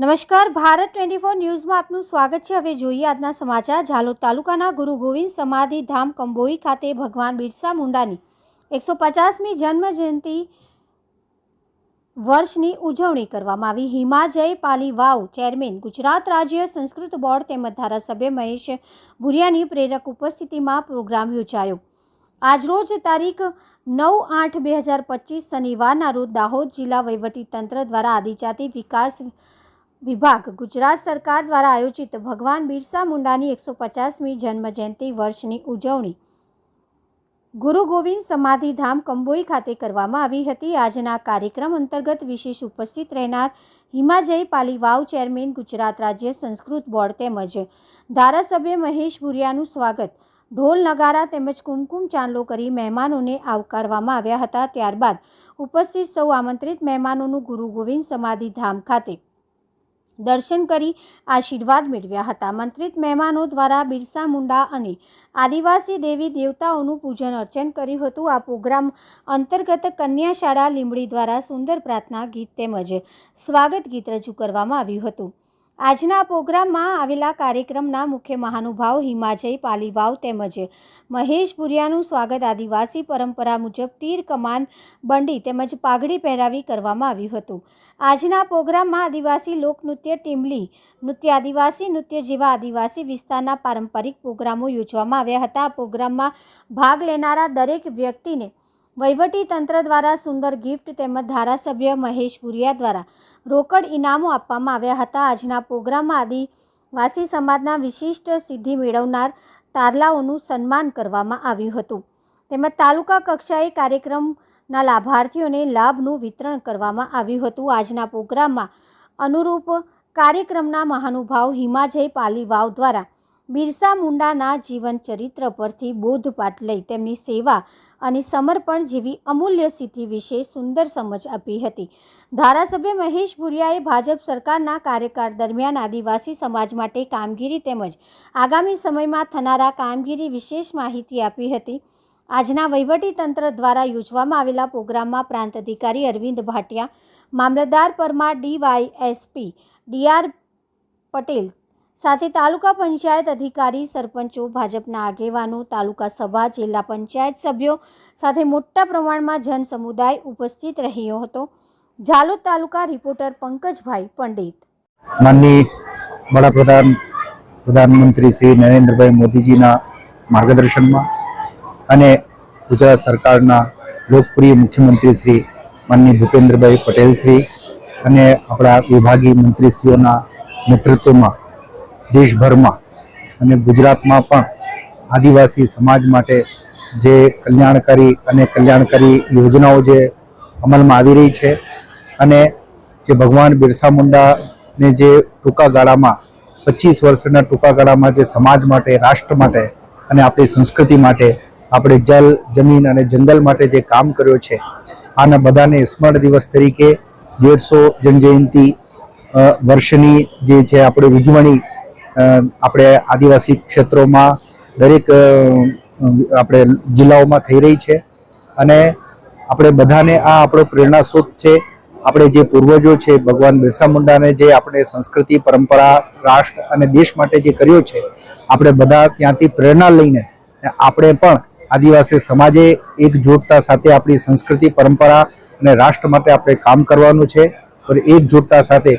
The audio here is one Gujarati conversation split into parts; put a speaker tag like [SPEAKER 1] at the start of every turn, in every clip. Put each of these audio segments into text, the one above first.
[SPEAKER 1] નમસ્કાર, ભારત ટ્વેન્ટી ફોર ન્યૂઝમાં આપનું સ્વાગત છે. હવે જોઈએ આજના સમાચાર. ઝાલોદ તાલુકાના ગુરુ ગોવિંદ સમાધિ ધામ કંબોઈ ખાતે ભગવાન બિરસા મુંડાની એકસો પચાસમી જન્મ જયંતિ વર્ષની ઉજવણી કરવામાં આવી. હિમાજય પાલી વાવ ચેરમેન, ગુજરાત રાજ્ય સંસ્કૃત બોર્ડ તેમજ ધારાસભ્ય મહેશ ભુરિયાની પ્રેરક ઉપસ્થિતિમાં પ્રોગ્રામ યોજાયો. આજરોજ તારીખ નવ આઠ બે હજાર પચીસ શનિવારના રોજ દાહોદ જિલ્લા વહીવટીતંત્ર દ્વારા આદિજાતિ વિકાસ વિભાગ ગુજરાત સરકાર દ્વારા આયોજિત ભગવાન બિરસા મુંડાની એકસો પચાસમી જન્મજયંતિ વર્ષની ઉજવણી. ગુરુ ગોવિંદ સમાધિધામ કંબોઈ ખાતે કરવામાં આવી હતી. આજના કાર્યક્રમ અંતર્ગત વિશેષ ઉપસ્થિત રહેનાર હિમાજય પાલીવાવ ચેરમેન, ગુજરાત રાજ્ય સંસ્કૃત બોર્ડ તેમજ ધારાસભ્ય મહેશ ભુરિયાનું સ્વાગત. ઢોલ, નગારા તેમજ કુમકુમ ચાંદલો કરી મહેમાનોને આવકારવામાં આવ્યા હતા. ત્યારબાદ ઉપસ્થિત સૌ આમંત્રિત મહેમાનોનું ગુરુ ગોવિંદ સમાધિધામ ખાતે દર્શન કરી આશીર્વાદ મેળવ્યા હતા. મંત્રિત મહેમાનો દ્વારા બિરસા મુંડા અને આદિવાસી દેવી દેવતાઓનું પૂજન અર્ચન કર્યું હતું. આ પ્રોગ્રામ અંતર્ગત કન્યા શાળા લીંબડી દ્વારા સુંદર પ્રાર્થના ગીત તેમજ સ્વાગત ગીત રજૂ કરવામાં આવ્યું હતું. આજના પ્રોગ્રામમાં આવેલા કાર્યક્રમના મુખ્ય મહાનુભાવ હિમાજય પાલીવાવ તેમજ મહેશ ભુરિયાનું સ્વાગત આદિવાસી પરંપરા મુજબ તીર કમાન બંડી તેમજ પાઘડી પહેરાવી કરવામાં આવ્યું હતું. આજના પ્રોગ્રામમાં આદિવાસી લોકનૃત્ય ટીમલી, નૃત્ય આદિવાસી, નૃત્ય જેવા આદિવાસી વિસ્તારના પારંપરિક પ્રોગ્રામો યોજવામાં આવ્યા હતા. આ પ્રોગ્રામમાં ભાગ લેનારા દરેક વ્યક્તિને વહીવટી તંત્ર દ્વારા સુંદર ગિફ્ટ તેમજ ધારાસભ્ય મહેશ ભુરિયા દ્વારા રોકડ ઇનામો આપવામાં આવ્યા હતા. આજના પ્રોગ્રામમાં આદિવાસી સમાજના વિશિષ્ટ સિદ્ધિ મેળવનાર તારલાઓનું સન્માન કરવામાં આવ્યું હતું. તેમજ તાલુકા કક્ષાએ કાર્યક્રમના લાભાર્થીઓને લાભનું વિતરણ કરવામાં આવ્યું હતું. આજના પ્રોગ્રામમાં અનુરૂપ કાર્યક્રમના મહાનુભાવ હિમાજય પાલીવાવ દ્વારા બિરસા મુંડાના જીવન ચરિત્ર પરથી બોધપાઠ લઈ તેમની સેવા અને સમર્પણ જેવી અમૂલ્ય સિદ્ધિ વિશે સુંદર સમજ આપી હતી. ધારાસભ્ય મહેશ ભુરિયાએ ભાજપ સરકારના કાર્યકાળ દરમિયાન આદિવાસી સમાજ માટે કામગીરી તેમજ આગામી સમયમાં થનારા કામગીરી વિશેષ માહિતી આપી હતી. આજના તંત્ર દ્વારા યોજવામાં આવેલા પ્રોગ્રામમાં પ્રાંત અધિકારી અરવિંદ ભાટિયા, મામલતદાર પરમાર ડીવાયએસપી ડીઆર પટેલ સાથે તાલુકા પંચાયત અધિકારી, સરપંચો ભાજપના આગેવાનો, તાલુકા સભા, જિલ્લા પંચાયત સભ્યો સાથે મોટા પ્રમાણમાં જન સમુદાય ઉપસ્થિત રહ્યો હતો. ઝાલોદ તાલુકા રિપોર્ટર પંકજભાઈ પંડિત.
[SPEAKER 2] માનની વડાપ્રધાન, પ્રધાનમંત્રી શ્રી નરેન્દ્રભાઈ મોદીજીના માર્ગદર્શનમાં અને ગુજરાત સરકારના લોકપ્રિય મુખ્યમંત્રી શ્રી માનની ભૂપેન્દ્રભાઈ પટેલ શ્રી અને આપણા વિભાગીય મંત્રીશ્રીઓના નેતૃત્વમાં દેશભરમાં અને ગુજરાતમાં પણ આદિવાસી સમાજ માટે જે કલ્યાણકારી અને કલ્યાણકારી યોજનાઓ જે અમલમાં આવી રહી છે અને જે ભગવાન બિરસા મુંડાને જે ટૂંકા ગાળામાં, પચીસ વર્ષના ટૂંકા ગાળામાં જે સમાજ માટે, રાષ્ટ્ર માટે અને આપણી સંસ્કૃતિ માટે, આપણે જલ, જમીન અને જંગલ માટે જે કામ કર્યો છે, આના બધાને સ્મરણ દિવસ તરીકે દેડસો જન્મજયંતિ વર્ષની જે છે, આપણે ઉજવણી આપણે આદિવાસી ક્ષેત્રોમાં દરેક આપણે જિલ્લાઓમાં થઈ રહી છે. અને આપણે બધાને આ આપણો પ્રેરણા સ્ત્રોત છે. આપણે જે પૂર્વજો છે, ભગવાન બિરસા મુંડાને જે આપણે સંસ્કૃતિ, પરંપરા, રાષ્ટ્ર અને દેશ માટે જે કર્યો છે, આપણે બધા ત્યાંથી પ્રેરણા લઈને આપણે પણ આદિવાસી સમાજે એકજૂટતા સાથે આપણી સંસ્કૃતિ, પરંપરા અને રાષ્ટ્ર માટે આપણે કામ કરવાનું છે. એકજૂટતા સાથે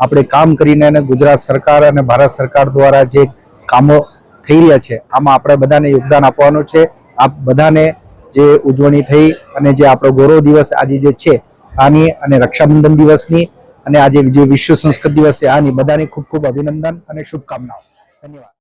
[SPEAKER 2] આપણે કામ કરીને અને ગુજરાત સરકાર અને ભારત સરકાર દ્વારા જે કામો થઈ રહ્યા છે, આમાં આપણે બધાને યોગદાન આપવાનું છે. આપ બધાને જે ઉજવણી થઈ અને જે આપણો ગૌરવ દિવસ આજે જે છે, આની અને રક્ષાબંધન દિવસની અને આજે જે વિશ્વ સંસ્કૃત દિવસ છે, આની બધાને ખૂબ ખૂબ અભિનંદન અને શુભકામનાઓ. ધન્યવાદ.